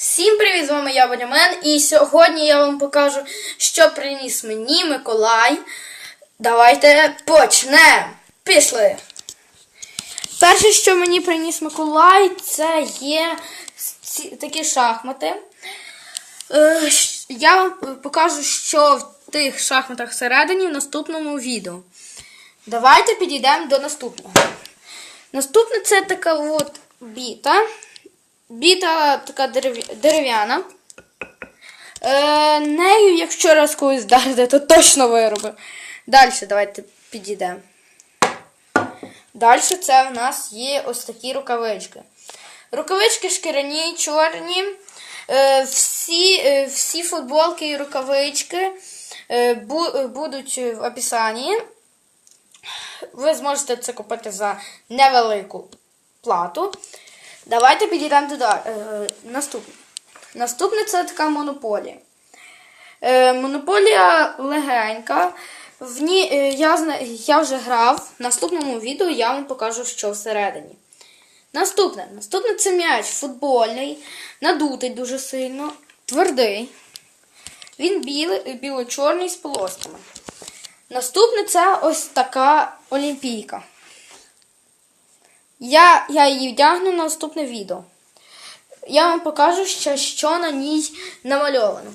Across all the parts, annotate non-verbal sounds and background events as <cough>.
Всім привіт, з вами я Ванямен, і сьогодні я вам покажу, що приніс мені Миколай. Давайте почнемо. Пішли. Перше, що мені приніс Миколай, це є такі шахмати. Е, Я вам покажу, що в тих шахматах всередині в наступному відео. Давайте підійдемо до наступного. Наступне це така от біта. Біта така дерев- дерев'яна. Е, нею, якщо раз когось вдарити, то точно вироби. Далі давайте підійдемо. Далі це в нас є ось такі рукавички. Рукавички шкіряні, чорні. Е, всі, е, всі футболки і рукавички е, бу- будуть в описанні. Ви зможете це купити за невелику плату. Давайте підійдемо туди. Е, наступне. Наступне це така монополія. Е, монополія легенька. В ній е, я, я вже грав. В наступному відео я вам покажу, що всередині. Наступне. Наступне це м'яч футбольний, надутий дуже сильно, твердий. Він білий, біло-чорний з полосками. Наступне це ось така олімпійка. Я, я її вдягну на наступне відео. Я вам покажу, що, що на ній намальовано.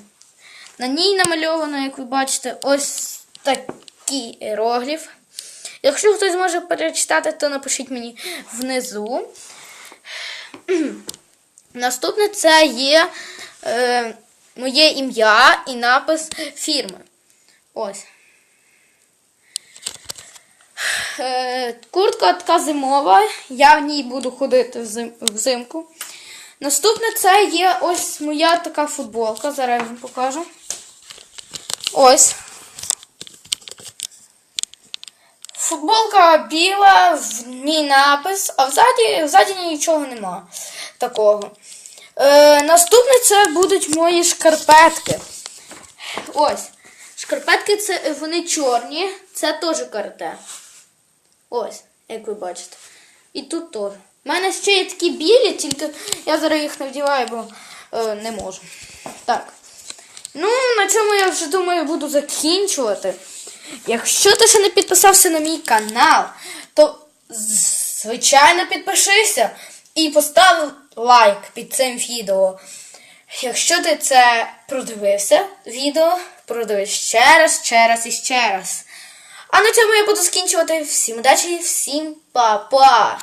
На ній намальовано, як ви бачите, ось такий іерогліф. Якщо хтось зможе перечитати, то напишіть мені внизу. <clears throat> Наступне це є е, моє ім'я і напис фірми. Ось. Е, Куртка така зимова. Я в ній буду ходити взимку. Наступне це є ось моя така футболка. Зараз я вам покажу. Ось. Футболка біла, в ній напис, а взаді, взаді нічого нема такого. Е, наступне це будуть мої шкарпетки. Ось. Шкарпетки це е, вони чорні, це теж карате. Ось, як ви бачите. І тут теж. У мене ще є такі білі, тільки я зараз їх не вдіваю, бо е, не можу. Так. Ну, на цьому я вже думаю буду закінчувати. Якщо ти ще не підписався на мій канал, то звичайно підпишися і постав лайк під цим відео. Якщо ти це продивився, відео, продивись ще раз, ще раз і ще раз. А на цьому я буду скінчувати. Всім удачі, всім па-па!